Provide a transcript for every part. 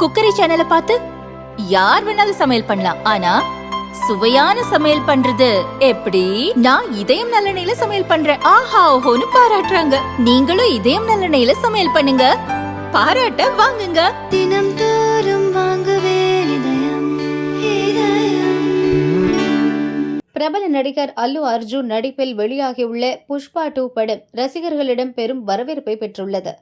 Cookery சேனலை பார்த்து யார் வேணாலும் சமையல் பண்ணலாம். ஆனா சுவையான சமையல் பண்றது எப்படி? நான் இதயம் நல்லெண்ணெயில சமையல் பண்றேன். ஆஹா ஓஹோன்னு பாராட்டுறாங்க. நீங்களும் இதயம் நல்லெண்ணெயில சமையல் பண்ணுங்க. பாராட்ட வாங்குங்க. தினம் தோறும் வாங்குவே இதயம் இதயம். பிரபல நடிகர் அல்லு அர்ஜுன் நடிப்பில் வெளியாகியுள்ள புஷ்பா டூ படம் ரசிகர்களிடம் பெரும் வரவேற்பை பெற்றுள்ளது.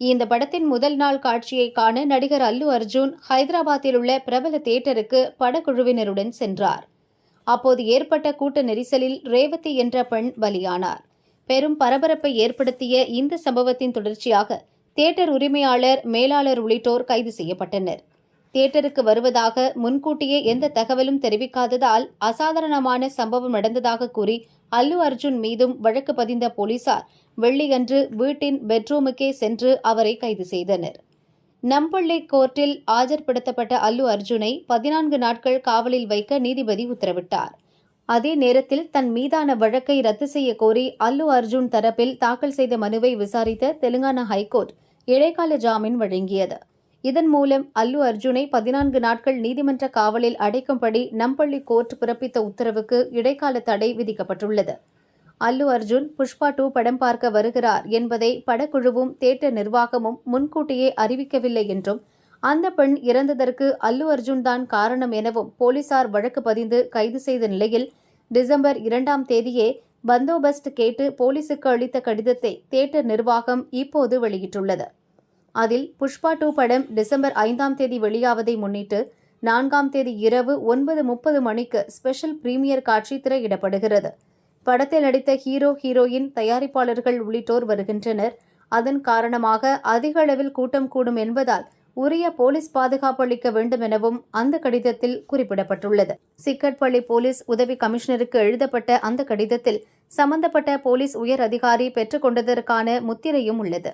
இந்த படத்தின் முதல் நாள் காட்சியை காண நடிகர் அல்லு அர்ஜுன் ஹைதராபாத்தில் உள்ள பிரபல தியேட்டருக்கு படக்குழுவினருடன் சென்றார். அப்போது ஏற்பட்ட கூட்ட நெரிசலில் ரேவதி என்ற பெண் பலியானார். பெரும் பரபரப்பை ஏற்படுத்திய இந்த சம்பவத்தின் தொடர்ச்சியாக தியேட்டர் உரிமையாளர் மேலாளர் உள்ளிட்டோர் கைது செய்யப்பட்டனர். தியேட்டருக்கு வருவதாக முன்கூட்டியே எந்த தகவலும் தெரிவிக்காததால் அசாதாரணமான சம்பவம் நடந்ததாக கூறி அல்லு அர்ஜுன் மீதும் வழக்கு பதிந்த போலீசார் வெள்ளியன்று வீட்டின் பெட்ரூமுக்கே சென்று அவரை கைது செய்தனர். நம்பள்ளி கோர்ட்டில் ஆஜர்படுத்தப்பட்ட அல்லு அர்ஜுனை பதினான்கு நாட்கள் காவலில் வைக்க நீதிபதி உத்தரவிட்டார். அதே நேரத்தில் தன் மீதான வழக்கை ரத்து செய்ய கோரி அல்லு அர்ஜுன் தரப்பில் தாக்கல் செய்த மனுவை விசாரித்த தெலுங்கானா ஹைகோர்ட் இடைக்கால ஜாமீன் வழங்கியது. இதன் மூலம் அல்லு அர்ஜுனை பதினான்கு நாட்கள் நீதிமன்ற காவலில் அடைக்கும்படி நம்பள்ளி கோர்ட் பிறப்பித்த உத்தரவுக்கு இடைக்கால தடை விதிக்கப்பட்டுள்ளது. அல்லு அர்ஜுன் புஷ்பா டூ படம் பார்க்க வருகிறார் என்பதை படக்குழுவும் தேட்டர் நிர்வாகமும் முன்கூட்டியே அறிவிக்கவில்லை என்றும் அந்த பெண் இறந்ததற்கு அல்லு அர்ஜுன் தான் காரணம் எனவும் போலீசார் வழக்கு பதிந்து கைது செய்த நிலையில் டிசம்பர் இரண்டாம் தேதியே பந்தோபஸ்த் கேட்டு போலீசுக்கு அளித்த கடிதத்தை தேட்டர் நிர்வாகம் இப்போது வெளியிட்டுள்ளது. அதில் புஷ்பா டூ படம் டிசம்பர் ஐந்தாம் தேதி வெளியாவதை முன்னிட்டு நான்காம் தேதி இரவு ஒன்பது முப்பது மணிக்கு ஸ்பெஷல் பிரீமியர் காட்சி திரையிடப்படுகிறது. படத்தில் நடித்த ஹீரோ ஹீரோயின் தயாரிப்பாளர்கள் உள்ளிட்டோர் வருகின்றனர். அதன் காரணமாக அதிக அளவில் கூட்டம் கூடும் என்பதால் உரிய போலீஸ் பாதுகாப்பு அளிக்க வேண்டும் எனவும் அந்த கடிதத்தில் குறிப்பிடப்பட்டுள்ளது. சிக்கட்பள்ளி போலீஸ் உதவி கமிஷனருக்கு எழுதப்பட்ட அந்த கடிதத்தில் சம்பந்தப்பட்ட போலீஸ் உயர் அதிகாரி பெற்றுக்கொண்டதற்கான முத்திரையும் உள்ளது.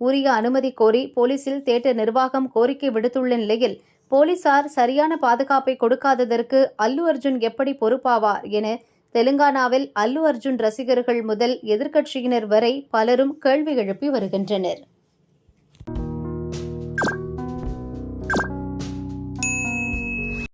உரிய அனுமதி கோரி போலீசில் தேட்டர் நிர்வாகம் கோரிக்கை விடுத்துள்ள நிலையில் போலீசார் சரியான பாதுகாப்பை கொடுக்காததற்கு அல்லு அர்ஜுன் எப்படி பொறுப்பாவார் என தெலுங்கானாவில் அல்லு அர்ஜுன் ரசிகர்கள் முதல் எதிர்க்கட்சியினர் வரை பலரும் கேள்வி எழுப்பி வருகின்றனர்.